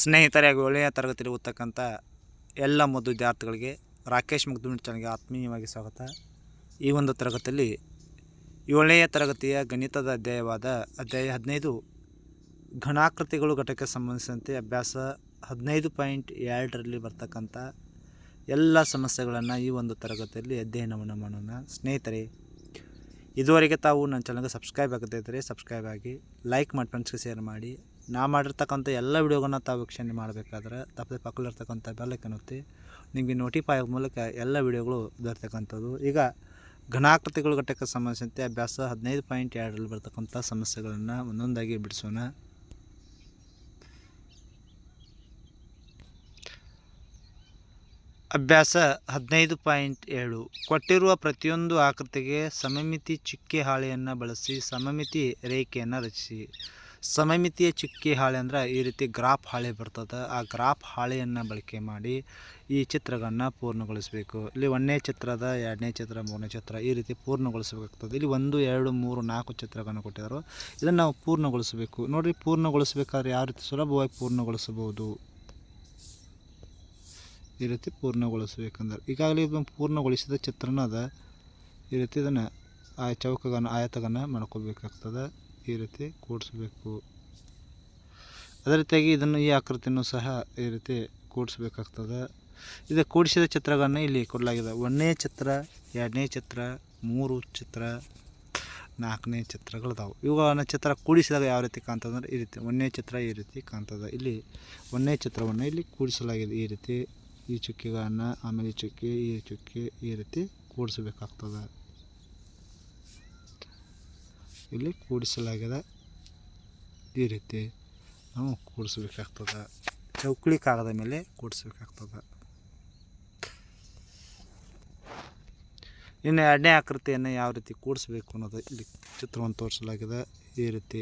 ಸ್ನೇಹಿತರೆ ಹಾಗೂ ಒಳ್ಳೆಯ ತರಗತಿಯಲ್ಲಿ ಎಲ್ಲ ಮೊದಲು ವಿದ್ಯಾರ್ಥಿಗಳಿಗೆ ರಾಕೇಶ್ ಮುಗ್ದುಮಿಟ್ ಚಾನಲ್ಗೆ ಆತ್ಮೀಯವಾಗಿ ಸ್ವಾಗತ. ಈ ಒಂದು ತರಗತಿಯಲ್ಲಿ ಏಳನೆಯ ತರಗತಿಯ ಗಣಿತದ ಅಧ್ಯಾಯವಾದ ಅಧ್ಯಾಯ ಹದಿನೈದು ಘನಾಕೃತಿಗಳು ಘಟಕಕ್ಕೆ ಸಂಬಂಧಿಸಿದಂತೆ ಅಭ್ಯಾಸ ಹದಿನೈದು ಪಾಯಿಂಟ್ ಎರಡರಲ್ಲಿ ಬರ್ತಕ್ಕಂಥ ಎಲ್ಲ ಸಮಸ್ಯೆಗಳನ್ನು ಈ ಒಂದು ತರಗತಿಯಲ್ಲಿ ಅಧ್ಯಯನವನ್ನು ಮಾಡೋಣ. ಸ್ನೇಹಿತರೆ, ಇದುವರೆಗೆ ತಾವು ನನ್ನ ಚಾನಲ್ಗೆ ಸಬ್ಸ್ಕ್ರೈಬ್ ಆಗದೇ ಇದ್ದರೆ ಸಬ್ಸ್ಕ್ರೈಬ್ ಆಗಿ, ಲೈಕ್ ಮಾಡಿ ಫ್ರೆಂಡ್ಸ್ಗೆ ಶೇರ್ ಮಾಡಿ. ನಾ ಮಾಡಿರ್ತಕ್ಕಂಥ ಎಲ್ಲ ವೀಡಿಯೋಗಳನ್ನ ತಾವು ವೀಕ್ಷಣೆ ಮಾಡಬೇಕಾದ್ರೆ ತಪ್ಪದೆ ಪಕ್ಕದಲ್ಲಿರ್ತಕ್ಕಂಥ ಬೆಲ್ಲಕ್ಕೆ ಒತ್ತಿ, ನಿಮಗೆ ನೋಟಿಫೈ ಮೂಲಕ ಎಲ್ಲ ವಿಡಿಯೋಗಳು ದೊರೆತಕ್ಕಂಥದ್ದು ಈಗ ಘನಾಕೃತಿಗಳು ಘಟಕ ಸಂಬಂಧಿಸಿದಂತೆ ಅಭ್ಯಾಸ ಹದಿನೈದು ಪಾಯಿಂಟ್ ಎರಡರಲ್ಲಿ ಬರ್ತಕ್ಕಂಥ ಸಮಸ್ಯೆಗಳನ್ನು ಒಂದೊಂದಾಗಿ ಬಿಡಿಸೋಣ. ಅಭ್ಯಾಸ ಹದಿನೈದು ಪಾಯಿಂಟ್ ಏಳು. ಕೊಟ್ಟಿರುವ ಪ್ರತಿಯೊಂದು ಆಕೃತಿಗೆ ಸಮಮಿತಿ ಚುಕ್ಕೆ ಹಾಳೆಯನ್ನು ಬಳಸಿ, ಸಮಮಿತಿ ರೇಖೆಯನ್ನು ರಚಿಸಿ. ಸಮಮಿತಿಯ ಚುಕ್ಕೆ ಹಾಳೆ ಅಂದ್ರೆ ಈ ರೀತಿ ಗ್ರಾಫ್ ಹಾಳೆ ಬರ್ತದೆ. ಆ ಗ್ರಾಫ್ ಹಾಳೆಯನ್ನು ಬಳಕೆ ಮಾಡಿ ಈ ಚಿತ್ರಗಳನ್ನು ಪೂರ್ಣಗೊಳಿಸಬೇಕು. ಇಲ್ಲಿ ಒಂದನೇ ಚಿತ್ರದ, ಎರಡನೇ ಚಿತ್ರ, ಮೂರನೇ ಚಿತ್ರ ಈ ರೀತಿ ಪೂರ್ಣಗೊಳಿಸಬೇಕಾಗ್ತದೆ. ಇಲ್ಲಿ ಒಂದು, ಎರಡು, ಮೂರು, ನಾಲ್ಕು ಚಿತ್ರಗಳನ್ನು ಕೊಟ್ಟಿದ್ದಾರೆ ಇದನ್ನು ನಾವು ಪೂರ್ಣಗೊಳಿಸಬೇಕು. ನೋಡಿರಿ, ಪೂರ್ಣಗೊಳಿಸಬೇಕಾದ್ರೆ ಯಾವ ರೀತಿ ಸುಲಭವಾಗಿ ಪೂರ್ಣಗೊಳಿಸಬಹುದು? ಈ ರೀತಿ ಪೂರ್ಣಗೊಳಿಸಬೇಕಂದ್ರೆ ಈಗಾಗಲೇ ಇದನ್ನು ಪೂರ್ಣಗೊಳಿಸಿದ ಚಿತ್ರನ ಅದ ಈ ರೀತಿ ಇದನ್ನು ಆ ಚೌಕಗಳನ್ನು, ಆಯತಗಳನ್ನು ಮಾಡ್ಕೋಬೇಕಾಗ್ತದೆ ಈ ರೀತಿ ಕೂಡಿಸ್ಬೇಕು. ಅದೇ ರೀತಿಯಾಗಿ ಇದನ್ನು ಈ ಆಕೃತಿಯನ್ನು ಸಹ ಈ ರೀತಿ ಕೂಡಿಸ್ಬೇಕಾಗ್ತದೆ. ಇದು ಕೂಡಿಸಿದ ಚಿತ್ರಗಳನ್ನು ಇಲ್ಲಿ ಕೊಡಲಾಗಿದೆ. ಒಂದನೇ ಚಿತ್ರ, ಎರಡನೇ ಚಿತ್ರ, ಮೂರು ಚಿತ್ರ, ನಾಲ್ಕನೇ ಚಿತ್ರಗಳಿದಾವೆ. ಇವುಗಳನ್ನು ಚಿತ್ರ ಕೂಡಿಸಿದಾಗ ಯಾವ ರೀತಿ ಕಾಣ್ತದೆ ಅಂದರೆ ಈ ರೀತಿ, ಒಂದನೇ ಚಿತ್ರ ಈ ರೀತಿ ಕಾಣ್ತದೆ. ಇಲ್ಲಿ ಒಂದನೇ ಚಿತ್ರವನ್ನು ಇಲ್ಲಿ ಕೂಡಿಸಲಾಗಿದೆ. ಈ ರೀತಿ ಈ ಚುಕ್ಕಿಗಳನ್ನು, ಆಮೇಲೆ ಈ ಚುಕ್ಕಿ ಈ ಚುಕ್ಕಿ ಈ ರೀತಿ ಕೂಡಿಸಬೇಕಾಗ್ತದೆ. ಇಲ್ಲಿ ಕೂಡಿಸಲಾಗಿದೆ ಈ ರೀತಿ ನಾವು ಕೂಡಿಸ್ಬೇಕಾಗ್ತದೆ. ಚೌಕಳಿ ಕಾಗದ ಮೇಲೆ ಕೂಡಿಸ್ಬೇಕಾಗ್ತದೆ. ಇನ್ನು ಎರಡನೇ ಆಕೃತಿಯನ್ನು ಯಾವ ರೀತಿ ಕೂಡಿಸ್ಬೇಕು ಅನ್ನೋದು ಇಲ್ಲಿ ಚಿತ್ರವನ್ನು ತೋರಿಸಲಾಗಿದೆ. ಈ ರೀತಿ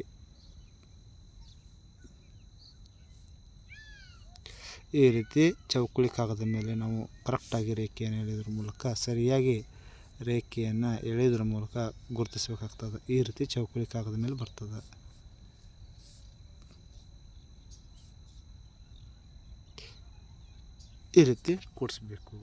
ಈ ರೀತಿ ಚೌಕಳಿ ಕಾಗದ ಮೇಲೆ ನಾವು ಕರೆಕ್ಟಾಗಿ ರೇಖೆಯನ್ನು ಹೇಳಿದ್ರ ಮೂಲಕ ಸರಿಯಾಗಿ ರೇಖೆಯನ್ನು ಎಳೆಯೋದ್ರ ಮೂಲಕ ಗುರುತಿಸಬೇಕಾಗ್ತದೆ. ಈ ರೀತಿ ಚೌಕಳಿ ಕಾಗದ ಮೇಲೆ ಬರ್ತದೆ. ಈ ರೀತಿ ಕೊಡಿಸ್ಬೇಕು.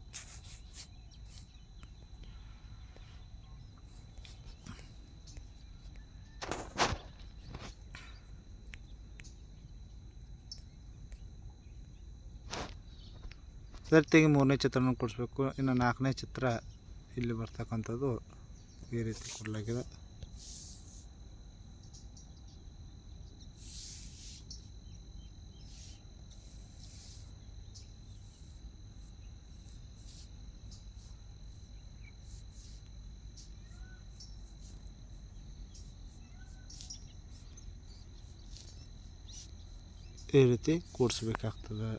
ಸರಿಯಾಗಿ ಮೂರನೇ ಚಿತ್ರನ ಕೊಡಿಸ್ಬೇಕು. ಇನ್ನು ನಾಲ್ಕನೇ ಚಿತ್ರ ಇಲ್ಲಿ ಬರ್ತಕ್ಕಂಥದ್ದು ಈ ರೀತಿ ಕೊಡಲಾಗಿದೆ. ಈ ರೀತಿ ಕೂಡಿಸ್ಬೇಕಾಗ್ತದೆ.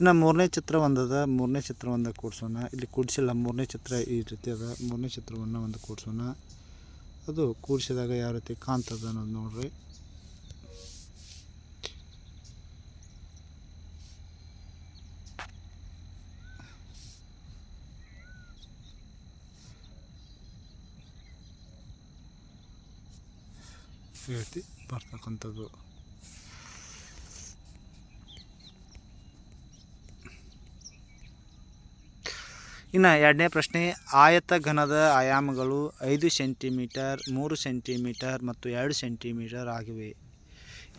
ಇನ್ನು ಮೂರನೇ ಚಿತ್ರ ಒಂದದ, ಮೂರನೇ ಚಿತ್ರ ಒಂದು ಕೂಡಿಸೋಣ. ಇಲ್ಲಿ ಕೂಡಿಸಿಲ್ಲ, ಮೂರನೇ ಚಿತ್ರ ಈ ರೀತಿ ಅದ. ಮೂರನೇ ಚಿತ್ರವನ್ನು ಒಂದು ಕೂಡಿಸೋಣ. ಅದು ಕೂಡಿಸಿದಾಗ ಯಾವ ರೀತಿ ಕಾಣ್ತದ ಅನ್ನೋದು ನೋಡ್ರಿ. ಈ ರೀತಿ ಬರ್ತಕ್ಕಂಥದ್ದು. ಇನ್ನು ಎರಡನೇ ಪ್ರಶ್ನೆ, ಆಯತ ಘನದ ಆಯಾಮಗಳು ಐದು ಸೆಂಟಿಮೀಟರ್, ಮೂರು ಸೆಂಟಿಮೀಟರ್ ಮತ್ತು ಎರಡು ಸೆಂಟಿಮೀಟರ್ ಆಗಿವೆ.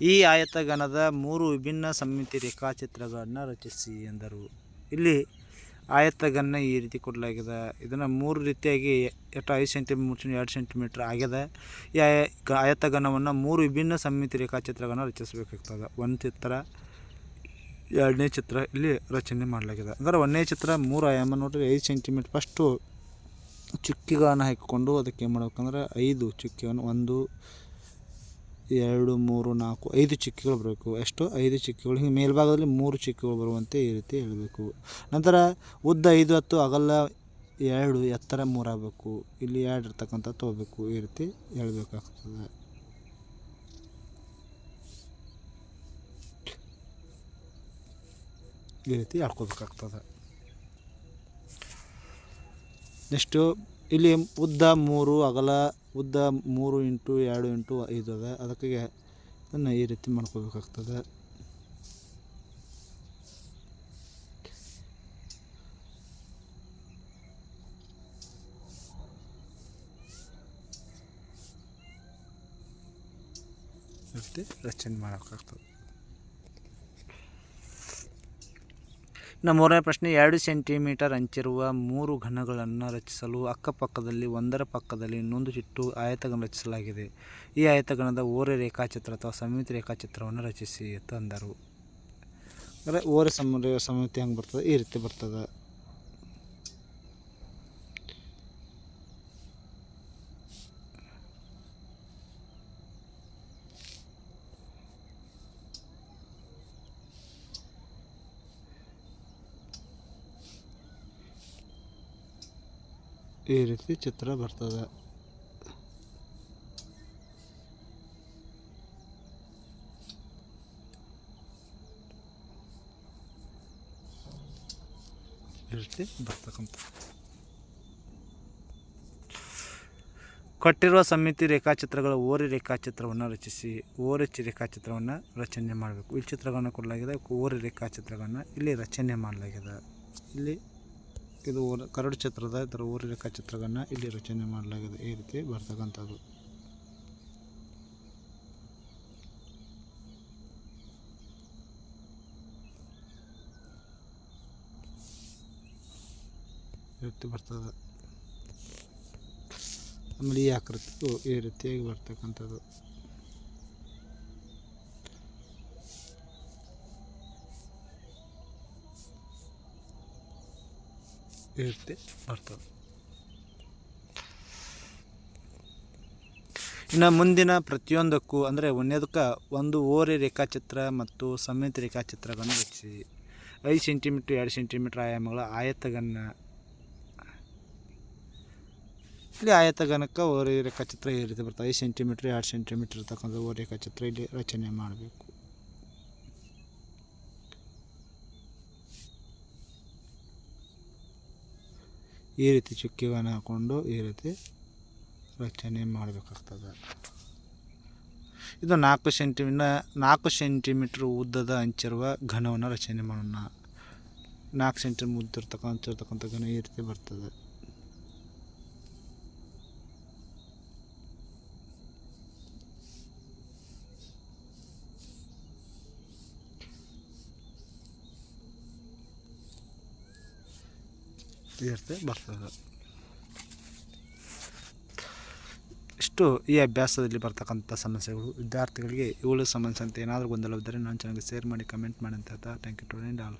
ಈ ಆಯತ ಘನದ ಮೂರು ವಿಭಿನ್ನ ಸಮ್ಮಿತಿ ರೇಖಾಚಿತ್ರಗಳನ್ನು ರಚಿಸಿ ಎಂದರು. ಇಲ್ಲಿ ಆಯತಗನ್ನ ಈ ರೀತಿ ಕೊಡಲಾಗಿದೆ. ಇದನ್ನು ಮೂರು ರೀತಿಯಾಗಿ ಎಷ್ಟು ಐದು ಸೆಂಟಿಮೀಟರ್ ಎರಡು ಸೆಂಟಿಮೀಟ್ರ್ ಆಗಿದೆ. ಈ ಆಯ ಆಯತಗನವನ್ನು ಮೂರು ವಿಭಿನ್ನ ಸಮ್ಮಿತಿ ರೇಖಾಚಿತ್ರಗಳನ್ನು ರಚಿಸಬೇಕಾಗ್ತದೆ. ಒಂದು ಚಿತ್ರ ಎರಡನೇ ಚಿತ್ರ ಇಲ್ಲಿ ರಚನೆ ಮಾಡಲಾಗಿದೆ. ಅಂದರೆ ಒಂದನೇ ಚಿತ್ರ ಮೂರು ಆಯಾಮ ನೋಡಿರಿ ಐದು ಸೆಂಟಿಮೀಟ್ರ್ ಫಸ್ಟು ಚುಕ್ಕಿಗಳನ್ನು ಹಾಕಿಕೊಂಡು ಅದಕ್ಕೆ ಏನು ಮಾಡ್ಬೇಕಂದ್ರೆ ಐದು ಚುಕ್ಕಿಯನ್ನು ಒಂದು, ಎರಡು, ಮೂರು, ನಾಲ್ಕು, ಐದು ಚುಕ್ಕಿಗಳು ಬರಬೇಕು. ಎಷ್ಟು ಐದು ಚುಕ್ಕಿಗಳು. ಹಿಂಗೆ ಮೇಲ್ಭಾಗದಲ್ಲಿ ಮೂರು ಚುಕ್ಕಿಗಳು ಬರುವಂತೆ ಈ ರೀತಿ ಹೇಳಬೇಕು. ನಂತರ ಉದ್ದ ಐದು, ಹತ್ತು, ಅಗಲ ಎರಡು, ಎತ್ತರ ಮೂರಾಗಬೇಕು. ಇಲ್ಲಿ ಎರಡು ಇರ್ತಕ್ಕಂಥ ತೊಗೋಬೇಕು. ಈ ರೀತಿ ಹೇಳಬೇಕಾಗ್ತದೆ. ಈ ರೀತಿ ಹಾಕೋಬೇಕಾಗ್ತದೆ ನೆಕ್ಸ್ಟು ಇಲ್ಲಿ ಉದ್ದ ಮೂರು, ಅಗಲ ಉದ್ದ ಮೂರು ಇಂಟು ಎರಡು ಇಂಟು ಐದು ಅದ. ಅದಕ್ಕೆ ಇದನ್ನು ಈ ರೀತಿ ಮಾಡ್ಕೋಬೇಕಾಗ್ತದೆ. ರಚನೆ ಮಾಡೋಕ್ಕಾಗ್ತದೆ ಇನ್ನು ಮೂರನೇ ಪ್ರಶ್ನೆ, ಎರಡು ಸೆಂಟಿಮೀಟರ್ ಅಂಚಿರುವ ಮೂರು ಘನಗಳನ್ನು ರಚಿಸಲು ಅಕ್ಕಪಕ್ಕದಲ್ಲಿ ಒಂದರ ಪಕ್ಕದಲ್ಲಿ ಇನ್ನೊಂದು ಚಿಟ್ಟು ಆಯತಗಳನ್ನು ರಚಿಸಲಾಗಿದೆ. ಈ ಆಯತಗಣದ ಓರೆ ರೇಖಾಚಿತ್ರ ಅಥವಾ ಸಮಿತಿ ರೇಖಾಚಿತ್ರವನ್ನು ರಚಿಸಿ ಅಂತ ಅಂದರು ಅಂದರೆ ಓರೆ ಸಮ ಸಮಿತಿ ಹೆಂಗೆ ಬರ್ತದೆ? ಈ ರೀತಿ ಬರ್ತದೆ. ಈ ರೀತಿ ಚಿತ್ರ ಬರ್ತದೆ. ಈ ರೀತಿ ಬರ್ತಕ್ಕಂಥ ಕೊಟ್ಟಿರುವ ಸಮಿತಿ ರೇಖಾಚಿತ್ರಗಳ ಓರೆ ರೇಖಾಚಿತ್ರವನ್ನು ರಚಿಸಿ ಓರೆ ಚಿ ರೇಖಾಚಿತ್ರವನ್ನು ರಚನೆ ಮಾಡಬೇಕು. ಈ ಚಿತ್ರಗಳನ್ನು ಕೊಡಲಾಗಿದೆ. ಓರೆ ರೇಖಾಚಿತ್ರಗಳನ್ನು ಇಲ್ಲಿ ರಚನೆ ಮಾಡಲಾಗಿದೆ. ಇಲ್ಲಿ ಇದು ಊರ, ಕರಡು ಚಿತ್ರದ ಇದರ ರೇಖಾ ಚಿತ್ರಗಳನ್ನು ಇಲ್ಲಿ ರಚನೆ ಮಾಡಲಾಗಿದೆ. ಈ ರೀತಿ ಬರ್ತಕ್ಕಂಥದ್ದು ರೀತಿ ಬರ್ತದೆ. ಆಮೇಲೆ ಈ ಆಕೃತಿ ಈ ರೀತಿಯಾಗಿ ಬರ್ತಕ್ಕಂಥದ್ದು. ಈ ರೀತಿ ಬರ್ತದೆ. ಇನ್ನು ಮುಂದಿನ ಪ್ರತಿಯೊಂದಕ್ಕೂ, ಅಂದರೆ ಒಂದೇದಕ್ಕೆ ಒಂದು ಓರೆ ರೇಖಾಚಿತ್ರ ಮತ್ತು ಸಮೇತ ರೇಖಾಚಿತ್ರಗಳನ್ನು ರಚಿಸಿ. ಐದು ಸೆಂಟಿಮೀಟ್ರ್, ಎರಡು ಸೆಂಟಿಮೀಟ್ರ್ ಆಯಾಮಗಳ ಆಯತಗನ್ನ, ಇಲ್ಲಿ ಆಯತಗನಕ್ಕೆ ಓರೆ ರೇಖಾಚಿತ್ರ ಈ ರೀತಿ ಬರ್ತದೆ. ಐದು ಸೆಂಟಿಮೀಟ್ರ್, ಎರಡು ಸೆಂಟಿಮೀಟ್ರ್ ಇರ್ತಕ್ಕಂಥ ಓರೆ ರೇಖಾಚಿತ್ರ ಇಲ್ಲಿ ರಚನೆ ಮಾಡಬೇಕು. ಈ ರೀತಿ ಚುಕ್ಕಿಗಳನ್ನು ಹಾಕ್ಕೊಂಡು ಈ ರೀತಿ ರಚನೆ ಮಾಡಬೇಕಾಗ್ತದೆ. ಇದು ನಾಲ್ಕು ಸೆಂಟಿಮಿನ ನಾಲ್ಕು ಸೆಂಟಿಮೀಟ್ರ್ ಉದ್ದದ ಹಂಚಿರುವ ಘನವನ್ನು ರಚನೆ ಮಾಡೋಣ. ನಾಲ್ಕು ಸೆಂಟಿಮೀಟರ್ ಉದ್ದಿರ್ತಕ್ಕಂಥ ಹಂಚಿರ್ತಕ್ಕಂಥ ಘನ ಈ ರೀತಿ ಬರ್ತದೆ. ಈ ರೀತಿ ಬರ್ತದೆ. ಇಷ್ಟು ಈ ಅಭ್ಯಾಸದಲ್ಲಿ ಬರ್ತಕ್ಕಂಥ ಸಮಸ್ಯೆಗಳು, ವಿದ್ಯಾರ್ಥಿಗಳಿಗೆ ಇವುಗಳಿಗೆ ಸಂಬಂಧಿಸಿದಂತೆ ಏನಾದರೂ ಗೊಂದಲವಿದ್ದರೆ ನಾನು ಚೆನ್ನಾಗಿ ಶೇರ್ ಮಾಡಿ ಕಮೆಂಟ್ ಮಾಡಿ ಅಂತ ಹೇಳ್ತಾ ಥ್ಯಾಂಕ್ ಯು ಟು ಆಲ್